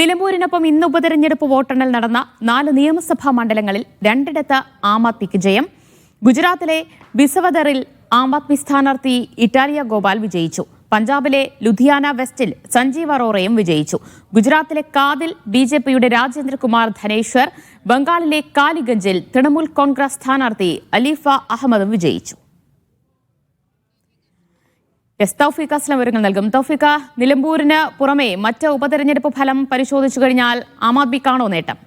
നിലമ്പൂരിനൊപ്പം ഇന്ന് ഉപതെരഞ്ഞെടുപ്പ് വോട്ടെണ്ണൽ നടന്ന നാല് നിയമസഭാ മണ്ഡലങ്ങളിൽ രണ്ടിടത്ത് ആം ആദ്മിക്ക് ജയം. ഗുജറാത്തിലെ ബിസവദറിൽ ആം ആദ്മി സ്ഥാനാർത്ഥി ഇറ്റാലിയ ഗോപാൽ വിജയിച്ചു. പഞ്ചാബിലെ ലുധിയാന വെസ്റ്റിൽ സഞ്ജീവ് അറോറയും വിജയിച്ചു. ഗുജറാത്തിലെ കാതിൽ ബി ജെ പിയുടെ രാജേന്ദ്രകുമാർ ധനേശ്വർ ബംഗാളിലെ കാലിഗഞ്ചിൽ തൃണമൂൽ കോൺഗ്രസ് സ്ഥാനാർത്ഥി അലീഫ അഹമ്മദും വിജയിച്ചു. എസ് തൗഫീഖ് അസ്ലം വിവരങ്ങൾ നൽകും. തൗഫീഖ നിലമ്പൂരിന് പുറമെ മറ്റ് ഉപതെരഞ്ഞെടുപ്പ് ഫലം പരിശോധിച്ചു കഴിഞ്ഞാൽ ആം ആദ്മിക്കാണോ നേട്ടം?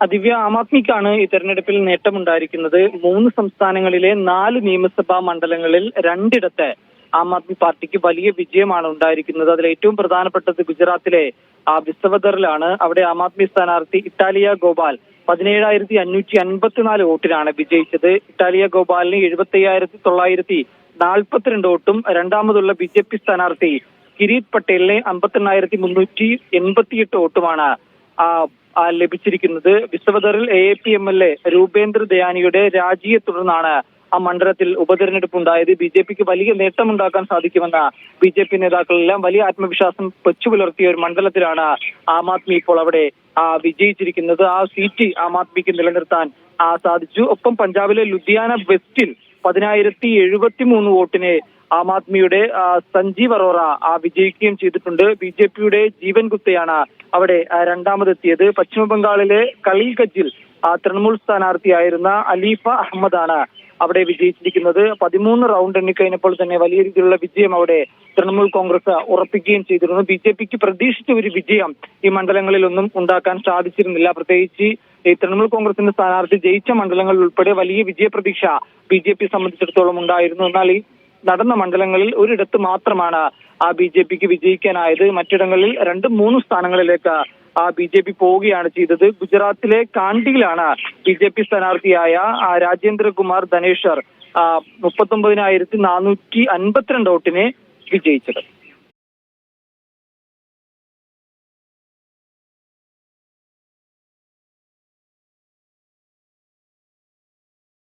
ദിവ്യ ആം ആദ്മിക്കാണ് ഈ തെരഞ്ഞെടുപ്പിൽ നേട്ടമുണ്ടായിരിക്കുന്നത്. മൂന്ന് സംസ്ഥാനങ്ങളിലെ നാല് നിയമസഭാ മണ്ഡലങ്ങളിൽ രണ്ടിടത്തെ ആം ആദ്മി പാർട്ടിക്ക് വലിയ വിജയമാണ് ഉണ്ടായിരിക്കുന്നത്. അതിൽ ഏറ്റവും പ്രധാനപ്പെട്ടത് ഗുജറാത്തിലെ ആ ബിസവദറിലാണ് അവിടെ ആം ആദ്മി സ്ഥാനാർത്ഥി ഇറ്റാലിയ ഗോപാൽ പതിനേഴായിരത്തി അഞ്ഞൂറ്റി അൻപത്തിനാല് വോട്ടിനാണ് വിജയിച്ചത്. ഇറ്റാലിയ ഗോപാലിന് എഴുപത്തി അയ്യായിരത്തി തൊള്ളായിരത്തി നാൽപ്പത്തിരണ്ട് വോട്ടും രണ്ടാമതുള്ള ബി ജെ പി സ്ഥാനാർത്ഥി കിരീത് പട്ടേലിന് അമ്പത്തെണ്ണായിരത്തി മുന്നൂറ്റി എൺപത്തിയെട്ട് വോട്ടുമാണ് ലഭിച്ചിരിക്കുന്നത്. വിശ്വദറിൽ A A P M L A Rupendra ദയാനിയുടെ രാജിയെ തുടർന്നാണ് ആ മണ്ഡലത്തിൽ ഉപതെരഞ്ഞെടുപ്പ് ഉണ്ടായത് ബി ജെ പിക്ക് വലിയ നേട്ടമുണ്ടാക്കാൻ സാധിക്കുമെന്ന ബി ജെ പി നേതാക്കളെല്ലാം വലിയ ആത്മവിശ്വാസം വെച്ചു പുലർത്തിയ ഒരു മണ്ഡലത്തിലാണ് ആം ആദ്മി ഇപ്പോൾ അവിടെ വിജയിച്ചിരിക്കുന്നത്. ആ സീറ്റ് ആം ആദ്മിക്ക് നിലനിർത്താൻ സാധിച്ചു. ഒപ്പം പഞ്ചാബിലെ ലുധിയാന വെസ്റ്റിൽ പതിനായിരത്തി എഴുപത്തി മൂന്ന് വോട്ടിന് ആം ആദ്മിയുടെ സഞ്ജീവ് അറോറ വിജയിക്കുകയും ചെയ്തിട്ടുണ്ട്. ബി ജെ പിയുടെ ജീവൻ ഗുപ്തയാണ് അവിടെ രണ്ടാമതെത്തിയത്. പശ്ചിമ ബംഗാളിലെ കളീഗജിൽ ആ, തൃണമൂൽ സ്ഥാനാർത്ഥിയായിരുന്ന അലീഫ അഹമ്മദാണ് അവിടെ വിജയിച്ചിരിക്കുന്നത്. പതിമൂന്ന് റൗണ്ട് എണ്ണിക്കഴിഞ്ഞപ്പോൾ തന്നെ വലിയ രീതിയിലുള്ള വിജയം അവിടെ തൃണമൂൽ കോൺഗ്രസ് ഉറപ്പിക്കുകയും ചെയ്തിരുന്നു. ബി ജെ പിക്ക് പ്രതീക്ഷിച്ച ഒരു വിജയം ഈ മണ്ഡലങ്ങളിലൊന്നും ഉണ്ടാക്കാൻ സാധിച്ചിരുന്നില്ല. പ്രത്യേകിച്ച് ഈ തൃണമൂൽ കോൺഗ്രസിന്റെ സ്ഥാനാർത്ഥി ജയിച്ച മണ്ഡലങ്ങളിൽ ഉൾപ്പെടെ വലിയ വിജയപ്രതീക്ഷ ബി ജെ പി സംബന്ധിച്ചിടത്തോളം ഉണ്ടായിരുന്നു. എന്നാൽ ഈ നടന്ന മണ്ഡലങ്ങളിൽ ഒരിടത്ത് മാത്രമാണ് ആ ബി ജെ പിക്ക് വിജയിക്കാനായത്. മറ്റിടങ്ങളിൽ രണ്ട് മൂന്ന് സ്ഥാനങ്ങളിലേക്ക് ആ ബി ജെ പി പോവുകയാണ് ചെയ്തത്. ഗുജറാത്തിലെ കാണ്ടിയിലാണ് ബി ജെ പി സ്ഥാനാർത്ഥിയായ രാജേന്ദ്രകുമാർ ധനേശ്വർ മുപ്പത്തൊമ്പതിനായിരത്തി നാനൂറ്റി അൻപത്തിരണ്ട് വോട്ടിനെ വിജയിച്ചത്.